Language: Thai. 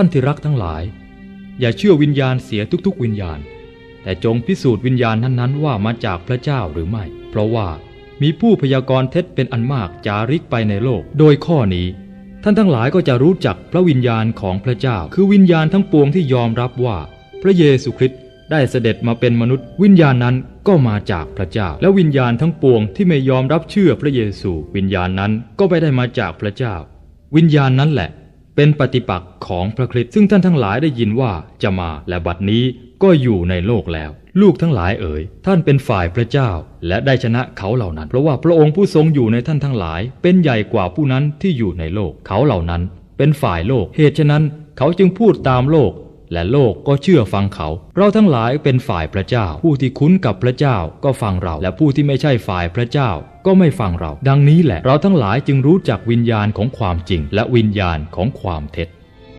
ท่านที่รักทั้งหลาย อย่าเชื่อวิญญาณเสียทุกๆ วิญญาณ แต่จงพิสูจน์วิญญาณนั้นๆว่ามาจากพระเจ้าหรือไม่ เพราะว่ามีผู้พยากรณ์เท็จเป็นอันมากจาริกไปในโลก โดยข้อนี้ ท่านทั้งหลายก็จะรู้จักพระวิญญาณของพระเจ้า คือวิญญาณทั้งปวงที่ยอมรับว่า พระเยซูคริสต์ได้เสด็จมาเป็นมนุษย์ วิญญาณนั้นก็มาจากพระเจ้า และวิญญาณทั้งปวงที่ไม่ยอมรับเชื่อพระเยซู วิญญาณนั้นก็ไม่ได้มาจากพระเจ้า วิญญาณนั้นแหละ เป็นปฏิปักษ์ของพระคริสต์ซึ่งท่านทั้งหลายได้ยินว่าจะมาและบัดนี้ก็อยู่ในโลกแล้ว ลูกทั้งหลายเอ๋ยท่านเป็นฝ่ายพระเจ้า และได้ชนะเขาเหล่านั้น เพราะว่าพระองค์ผู้ทรงอยู่ในท่านทั้งหลาย เป็นใหญ่กว่าผู้นั้นที่อยู่ในโลกเขาเหล่านั้น เป็นฝ่ายโลกเหตุฉะนั้น เขาจึงพูดตามโลก และโลกก็เชื่อฟังเขา เราทั้งหลายเป็นฝ่ายพระเจ้า ผู้ที่คุ้นกับพระเจ้าก็ฟังเรา และผู้ที่ไม่ใช่ฝ่ายพระเจ้าก็ไม่ฟังเรา ดังนี้แหละ เราทั้งหลายจึงรู้จักวิญญาณของความจริง และวิญญาณของความเท็จ